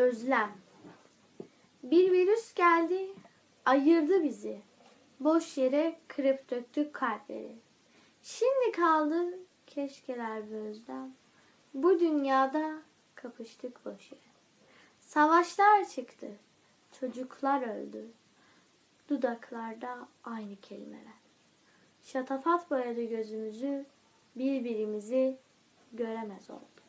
Özlem Bir virüs geldi, ayırdı bizi. Boş yere kırıp döktük kalpleri. Şimdi kaldı keşkeler ve özlem. Bu dünyada kapıştık boş yere. Savaşlar çıktı, çocuklar öldü. Dudaklarda aynı kelimeler. Şatafat boyadı gözümüzü, birbirimizi göremez olduk.